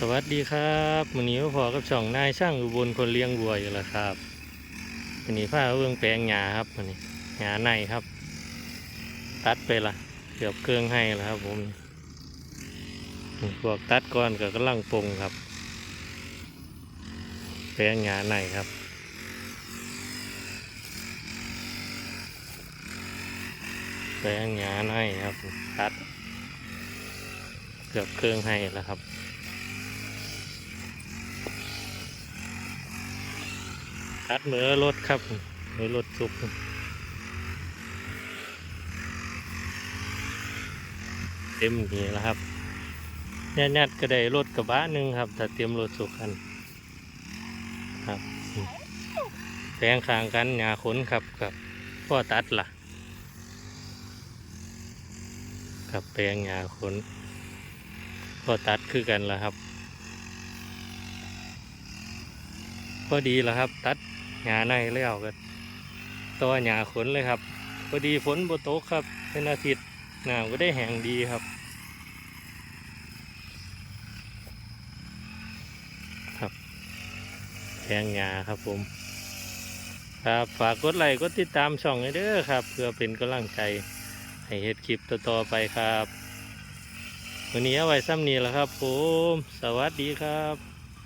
สวัสดีครับวันนี้พอกับช่องนายช่างอุบลคนเลี้ยงวัวอยู่แล้วครับวันนี้ผ้าเอื้องแปลงหญ้าครับวันนี้หญ้าในครับ ตัดไปละเกือบเครื่องให้แล้วครับผมพวกตัดก้อนก็กำลังปรุงครับ แปลงหญ้าในครับแปลงหญ้าในครับ ตัด เกือบเครื่องให้แล้วครับ ตัดเหมือรถครับเหมือรถสุกเต็มนี่แล้วครับแน่ๆก็ได้รถกระบะหนึ่งครับถ้าเตรียมรถสุกคันครับแปลงข้างกันหญ้าขนครับกับพ่อตัดล่ะกับแปลงหญ้าขนพ่อตัดคือกันล่ะครับ พอดีแล้วครับ ตัดหญ้าในแล้วก็ตัวหญ้าขนเลยครับ พอดีฝนบ่ตกครับ เป็นอาทิตย์น้ำก็ได้แห้งดีครับครับแพงหญ้าครับผม ครับฝากกดไลค์กดติดตามช่องให้เด้อครับ เพื่อเป็นกำลังใจให้เฮ็ดคลิปต่อๆไปครับ วันนี้เอาไว้ซ้ำนี้แหละครับผม สวัสดีครับ